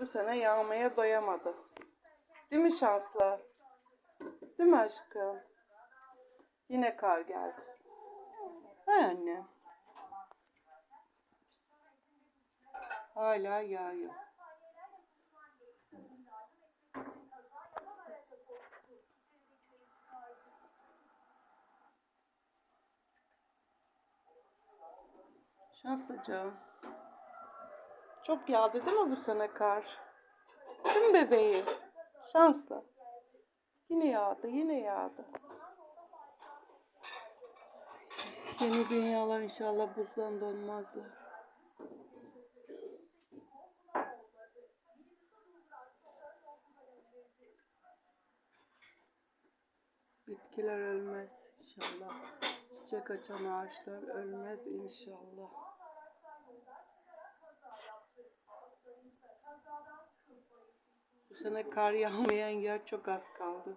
bu sene yağmaya doyamadı. Değil mi şanslı? Değil mi aşkım? Yine kar geldi. He anne. Hala yağıyor. Şanslıca. Çok yağdı değil mi bu sene kar? Değil mi bebeğim? Şanslı. Yine yağdı, yine yağdı. Yeni dünyalar inşallah buzdan donmazlar. Bitkiler ölmez inşallah. Çiçek açan ağaçlar ölmez inşallah. Sene kar yağmayan yer çok az kaldı.